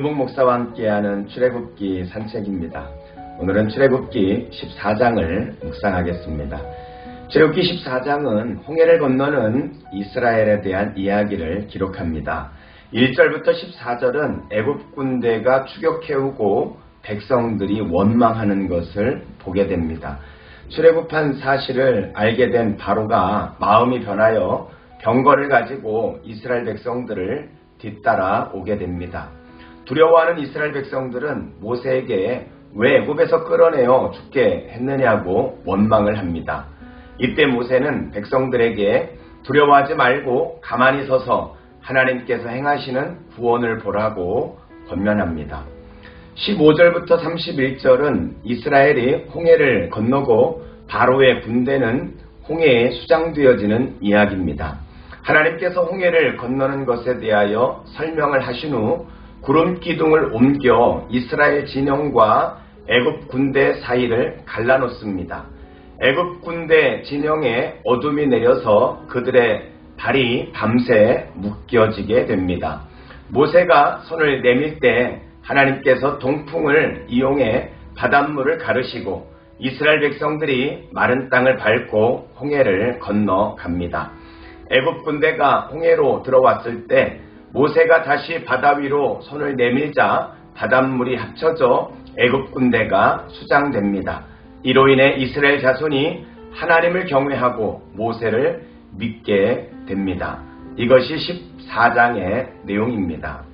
이우복 목사와 함께하는 출애굽기 산책입니다. 오늘은 출애굽기 14장을 묵상하겠습니다. 출애굽기 14장은 홍해를 건너는 이스라엘에 대한 이야기를 기록합니다. 1절부터 14절은 애굽 군대가 추격해오고 백성들이 원망하는 것을 보게 됩니다. 출애굽한 사실을 알게 된 바로가 마음이 변하여 병거를 가지고 이스라엘 백성들을 뒤따라 오게 됩니다. 두려워하는 이스라엘 백성들은 모세에게 왜 애굽에서 끌어내어 죽게 했느냐고 원망을 합니다. 이때 모세는 백성들에게 두려워하지 말고 가만히 서서 하나님께서 행하시는 구원을 보라고 권면합니다. 15절부터 31절은 이스라엘이 홍해를 건너고 바로의 군대는 홍해에 수장되어지는 이야기입니다. 하나님께서 홍해를 건너는 것에 대하여 설명을 하신 후 구름 기둥을 옮겨 이스라엘 진영과 애굽 군대 사이를 갈라놓습니다. 애굽 군대 진영에 어둠이 내려서 그들의 발이 밤새 묶여지게 됩니다. 모세가 손을 내밀 때 하나님께서 동풍을 이용해 바닷물을 가르시고 이스라엘 백성들이 마른 땅을 밟고 홍해를 건너갑니다. 애굽 군대가 홍해로 들어왔을 때 모세가 다시 바다 위로 손을 내밀자 바닷물이 합쳐져 애굽 군대가 수장됩니다. 이로 인해 이스라엘 자손이 하나님을 경외하고 모세를 믿게 됩니다. 이것이 14장의 내용입니다.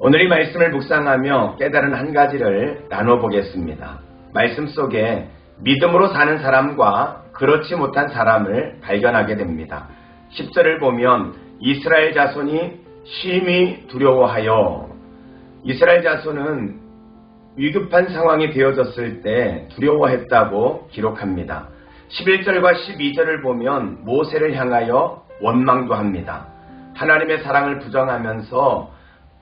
오늘 이 말씀을 묵상하며 깨달은 한 가지를 나눠보겠습니다. 말씀 속에 믿음으로 사는 사람과 그렇지 못한 사람을 발견하게 됩니다. 10절을 보면 이스라엘 자손이 심히 두려워하여 이스라엘 자손은 위급한 상황이 되어졌을 때 두려워했다고 기록합니다. 11절과 12절을 보면 모세를 향하여 원망도 합니다. 하나님의 사랑을 부정하면서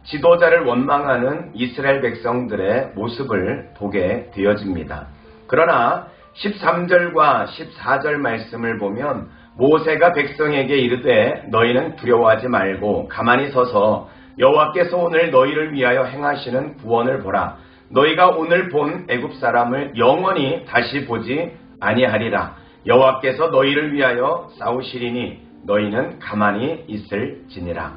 지도자를 원망하는 이스라엘 백성들의 모습을 보게 되어집니다. 그러나 13절과 14절 말씀을 보면 모세가 백성에게 이르되 너희는 두려워하지 말고 가만히 서서 여호와께서 오늘 너희를 위하여 행하시는 구원을 보라. 너희가 오늘 본 애굽 사람을 영원히 다시 보지 아니하리라. 여호와께서 너희를 위하여 싸우시리니 너희는 가만히 있을지니라.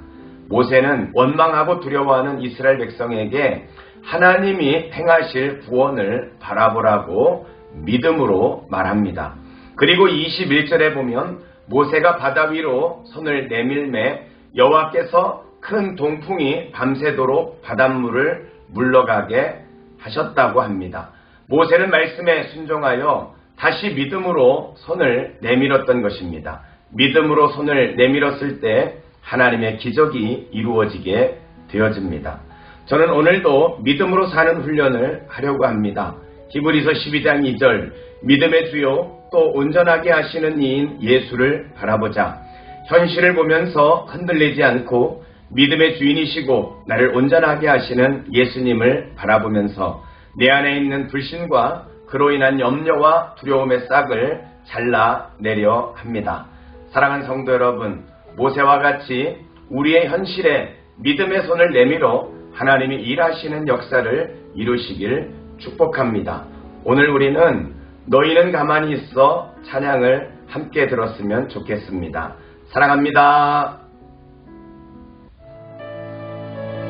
모세는 원망하고 두려워하는 이스라엘 백성에게 하나님이 행하실 구원을 바라보라고 믿음으로 말합니다. 그리고 21절에 보면 모세가 바다 위로 손을 내밀매 여호와께서 큰 동풍이 밤새도록 바닷물을 물러가게 하셨다고 합니다. 모세는 말씀에 순종하여 다시 믿음으로 손을 내밀었던 것입니다. 믿음으로 손을 내밀었을 때 하나님의 기적이 이루어지게 되어집니다. 저는 오늘도 믿음으로 사는 훈련을 하려고 합니다. 히브리서 12장 2절 믿음의 주요 또 온전하게 하시는 이인 예수를 바라보자. 현실을 보면서 흔들리지 않고 믿음의 주인이시고 나를 온전하게 하시는 예수님을 바라보면서 내 안에 있는 불신과 그로 인한 염려와 두려움의 싹을 잘라내려 합니다. 사랑하는 성도 여러분, 모세와 같이 우리의 현실에 믿음의 손을 내밀어 하나님이 일하시는 역사를 이루시길 축복합니다. 오늘 우리는 너희는 가만히 있어 찬양을 함께 들었으면 좋겠습니다. 사랑합니다.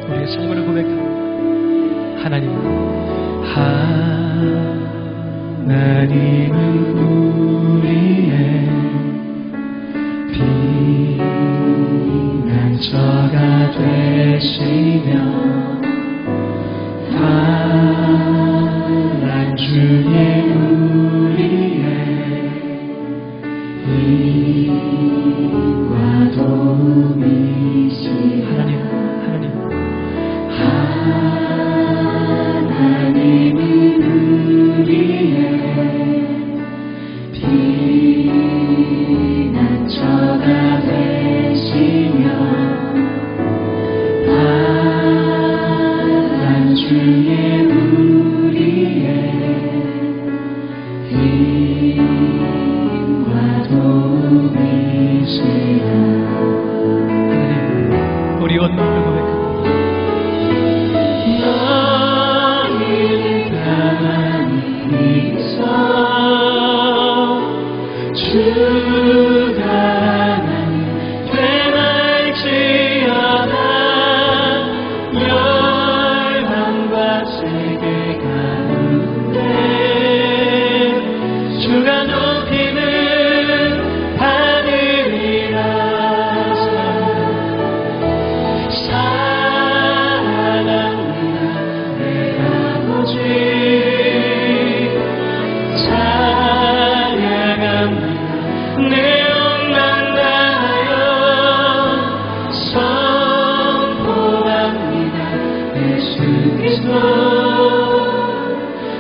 우리의 삶을 고백합니다. 하나님, 하나님은 우리의 피난처가 되시며 Música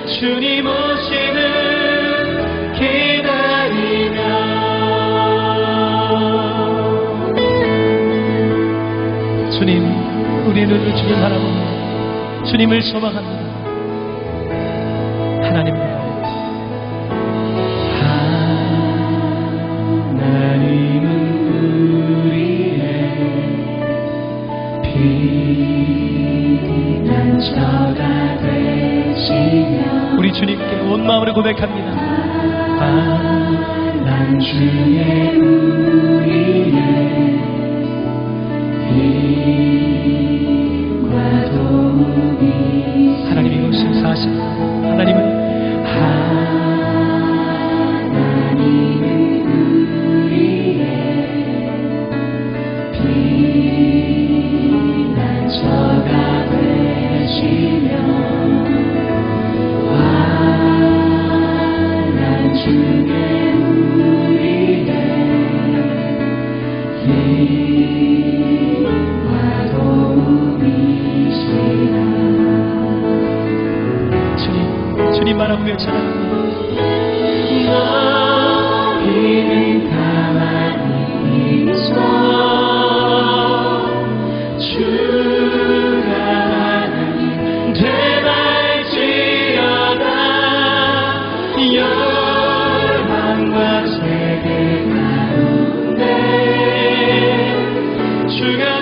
주님 오시는 기다리며. 주님 우리를 주님 바라봅니다 주님을 소망합니다 주님만 하고 멸치라 주가 하나님 되날지어다. 열방과 세계 가운데 주가